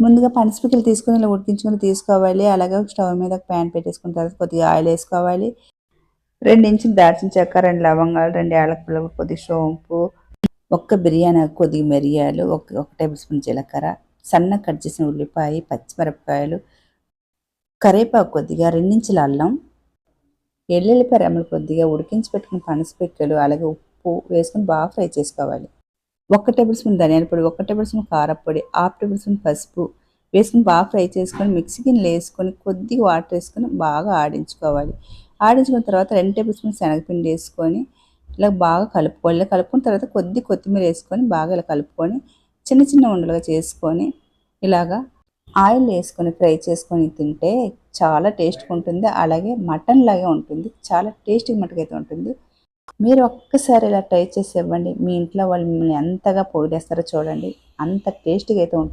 ముందుగా పనసపిక్కలు తీసుకొని ఇలా ఉడికించుకొని తీసుకోవాలి. అలాగే స్టవ్ మీద ఒక ప్యాన్ పెట్టేసుకున్న తర్వాత కొద్దిగా ఆయిల్ వేసుకోవాలి. రెండు ఇంచులు దాల్చిన చెక్క రెండు లవంగాలు రెండు యాలకులు కొద్దిగా సోంపు ఒక్క బిర్యానీ కొద్దిగా మిరియాలు ఒక ఒక టేబుల్ స్పూన్ జీలకర్ర సన్న కట్ చేసిన ఉల్లిపాయ పచ్చిమిరపకాయలు కరివేపాకు కొద్దిగా రెండించుల అల్లం ఎల్లుల్లిపాయ రెమ్మలు కొద్దిగా ఉడికించి పెట్టుకున్న పనసపిక్కలు అలాగే ఉప్పు వేసుకొని బాగా ఫ్రై చేసుకోవాలి. ఒక టేబుల్ స్పూన్ ధనియాల పొడి ఒక టేబుల్ స్పూన్ కారపొడి హాఫ్ టేబుల్ స్పూన్ పసుపు వేసుకుని బాగా ఫ్రై చేసుకొని మిక్సీ గిన్నెలు వేసుకొని కొద్దిగా వాటర్ వేసుకొని బాగా ఆడించుకోవాలి. ఆడించుకున్న తర్వాత రెండు టేబుల్ స్పూన్ శనగపిండి వేసుకొని ఇలా బాగా కలుపుకోవాలి. ఇలా కలుపుకున్న తర్వాత కొద్ది కొత్తిమీర వేసుకొని బాగా ఇలా కలుపుకొని చిన్న చిన్న ఉండలుగా చేసుకొని ఇలాగా ఆయిల్ వేసుకొని ఫ్రై చేసుకొని తింటే చాలా టేస్ట్గా ఉంటుంది. అలాగే మటన్ లాగే ఉంటుంది. చాలా టేస్టీ మటుకైతే ఉంటుంది. మీరు ఒక్కసారి ఇలా ట్రై చేసి ఇవ్వండి. మీ ఇంట్లో వాళ్ళు మిమ్మల్ని ఎంతగా పొగిడేస్తారో చూడండి. అంత టేస్టీగా అయితే ఉంటుంది.